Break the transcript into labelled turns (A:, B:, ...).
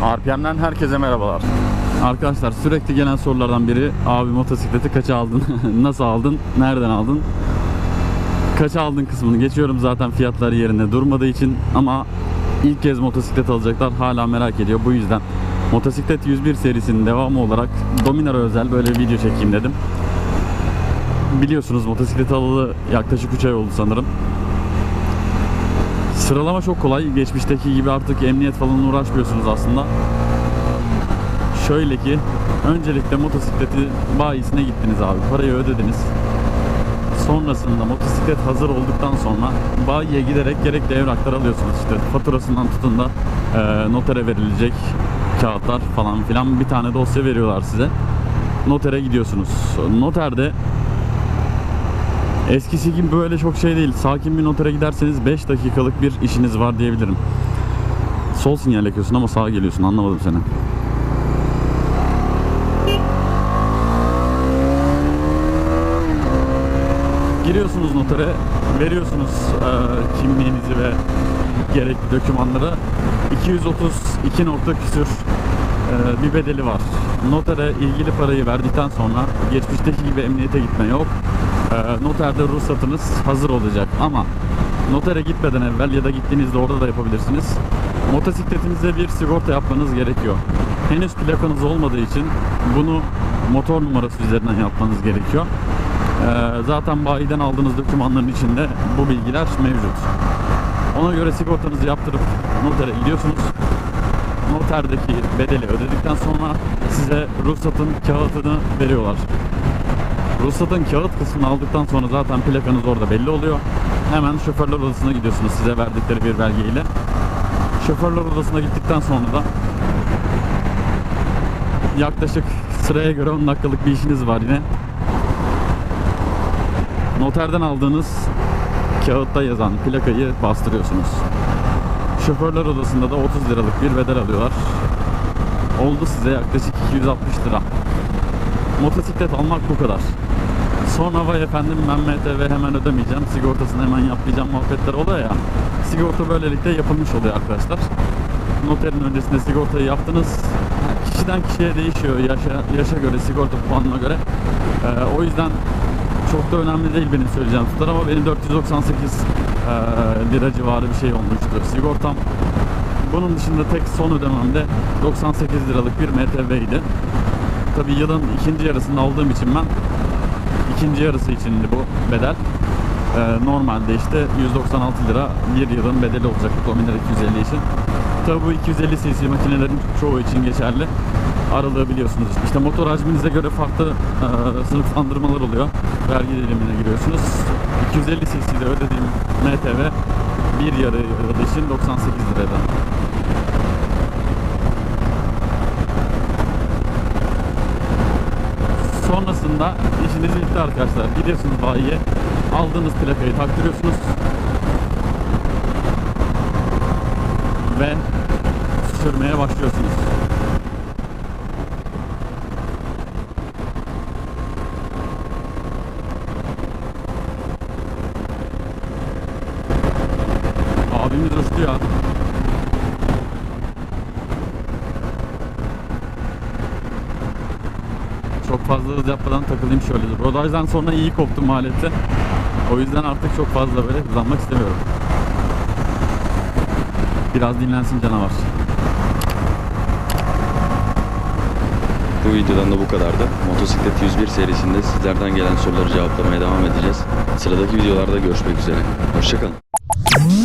A: RPM'den herkese merhabalar. Arkadaşlar sürekli gelen sorulardan biri abi motosikleti kaça aldın? Nasıl aldın? Nereden aldın? Kaça aldın kısmını geçiyorum zaten fiyatlar yerinde durmadığı için ama ilk kez motosiklet alacaklar hala merak ediyor. Bu yüzden motosiklet 101 serisinin devamı olarak Dominar'a özel böyle video çekeyim dedim. Biliyorsunuz motosiklet alalı yaklaşık 3 ay oldu sanırım. Sıralama çok kolay. Geçmişteki gibi artık emniyet falan uğraşmıyorsunuz aslında. Şöyle ki öncelikle motosikleti bayisine gittiniz abi. Parayı ödediniz. Sonrasında motosiklet hazır olduktan sonra bayiye giderek gerekli evraklar alıyorsunuz. İşte faturasından tutun da e, notere verilecek kağıtlar falan filan bir tane dosya veriyorlar size. Notere gidiyorsunuz. Noterde Eskisi gibi böyle çok şey değil. Sakin bir notere giderseniz 5 dakikalık bir işiniz var diyebilirim. Sol sinyal yakıyorsun ama sağa geliyorsun. Anlamadım seni. Giriyorsunuz notere, veriyorsunuz eee, kimliğinizi ve gerekli dokümanları. 232 nokta küsür eee, bir bedeli var. Notere ilgili parayı verdikten sonra geçmişteki gibi emniyete gitme yok. Eee, noterde ruhsatınız hazır olacak ama notere gitmeden evvel ya da gittiğinizde orada da yapabilirsiniz. Motosikletinize bir sigorta yapmanız gerekiyor. Henüz plakanız olmadığı için bunu motor numarası üzerinden yapmanız gerekiyor. Ee, zaten bayiden aldığınız dokümanların içinde bu bilgiler mevcut. Ona göre sigortanızı yaptırıp notere gidiyorsunuz. Noterdeki bedeli ödedikten sonra size ruhsatın kağıtını veriyorlar. Ruhsatın kağıt kısmını aldıktan sonra zaten plakanız orada belli oluyor. Hemen şoförler odasına gidiyorsunuz size verdikleri bir belgeyle. Şoförler odasına gittikten sonra da yaklaşık sıraya göre 10 dakikalık bir işiniz var yine. Noterden aldığınız kağıtta yazan plakayı bastırıyorsunuz. Şoförler odasında da 30 liralık bir bedel alıyorlar. Oldu size yaklaşık 260 lira. Motosiklet almak bu kadar. Sonra vay efendim ben MTV hemen ödemeyeceğim, sigortasını hemen yapmayacağım muhabbetler oluyor ya. Sigorta böylelikle yapılmış oluyor arkadaşlar. Noterin öncesinde sigortayı yaptınız. Kişiden kişiye değişiyor yaşa, yaşa göre, sigorta puanına göre. Ee, o yüzden çok da önemli değil benim söyleyeceğim tutar ama benim 498 eee, lira civarı bir şey olmuştu sigortam. Bunun dışında tek son ödememde 98 liralık bir MTV'ydi. Tabi yılın ikinci yarısını aldığım için ben ikinci yarısı içindi bu bedel. Eee, normalde işte 196 lira bir yılın bedeli olacak Dominar 250 için. Tabi bu 250 cc makinelerin çoğu için geçerli. Aralığı biliyorsunuz. İşte motor hacminize göre farklı eee, sınıflandırmalar oluyor. Vergi dilimine giriyorsunuz. 250 cc'de ödediğim MTV bir yarı yılı için 98 lirada. Sonrasında işiniz bitti arkadaşlar. Gidiyorsunuz bayiye. Aldığınız plakayı taktırıyorsunuz. Ve sürmeye başlıyorsunuz. Abimiz uçtu ya. Çok fazla hız yapmadan takılayım şöyle. Rodajdan sonra iyi koptum alette. O yüzden artık çok fazla böyle hızlanmak istemiyorum. Biraz dinlensin canavar.
B: Bu videodan da bu kadardı. Motosiklet 101 serisinde sizlerden gelen soruları cevaplamaya devam edeceğiz. Sıradaki videolarda görüşmek üzere. Hoşçakalın.